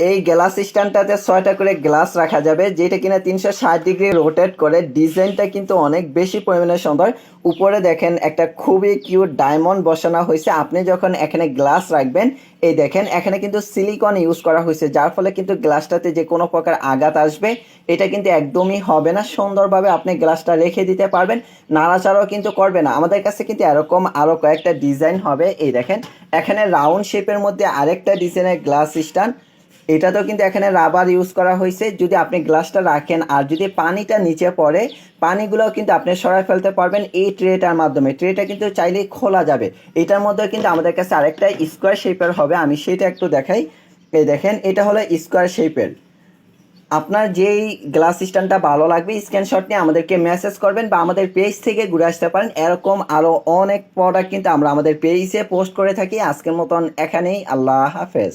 এই গ্লাস স্ট্যান্ডটাতে ছয়টা করে গ্লাস রাখা যাবে, যেটা কিনা তিনশো ষাট ডিগ্রি রোটেট করে, ডিজাইনটা কিন্তু অনেক বেশি পরিমাণে সুন্দর। উপরে দেখেন একটা খুবই কিউট ডায়মন্ড বসানো হয়েছে। আপনি যখন এখানে গ্লাস রাখবেন, এই দেখেন এখানে কিন্তু সিলিকন ইউজ করা হয়েছে, যার ফলে কিন্তু গ্লাসটাতে যে কোনো প্রকার আঘাত আসবে, এটা কিন্তু একদমই হবে না। সুন্দরভাবে আপনি গ্লাসটা রেখে দিতে পারবেন, নাড়াচাড়াও কিন্তু করবে না। আমাদের কাছে কিন্তু এরকম আরও কয়েকটা ডিজাইন হবে, এই দেখেন। এখানে রাউন্ড শেপের মধ্যে আরেকটা ডিজাইনের গ্লাস স্ট্যান্ড এটাতেও কিন্তু এখানে রাবার ইউজ করা হয়েছে। যদি আপনি গ্লাসটা রাখেন আর যদি পানিটা নিচে পড়ে, পানিগুলোও কিন্তু আপনি সরাই ফেলতে পারবেন এই ট্রেটার মাধ্যমে। ট্রেটা কিন্তু চাইলেই খোলা যাবে। এটার মধ্যে কিন্তু আমাদের কাছে আরেকটা স্কোয়ার শেপের হবে। আমি সেটা একটু দেখাই। এই দেখেন, এটা হলো স্কোয়ার শেপের আপনার যেই গ্লাস স্ট্যান্ডটা ভালো লাগবে স্ক্রিনশট নিয়ে আমাদেরকে মেসেজ করবেন বা আমাদের পেজ থেকে ঘুরে আসতে পারেন। এরকম আরও অনেক প্রোডাক্ট কিন্তু আমরা আমাদের পেজে পোস্ট করে থাকি। আজকের মতন এখানেই। আল্লাহ হাফেজ।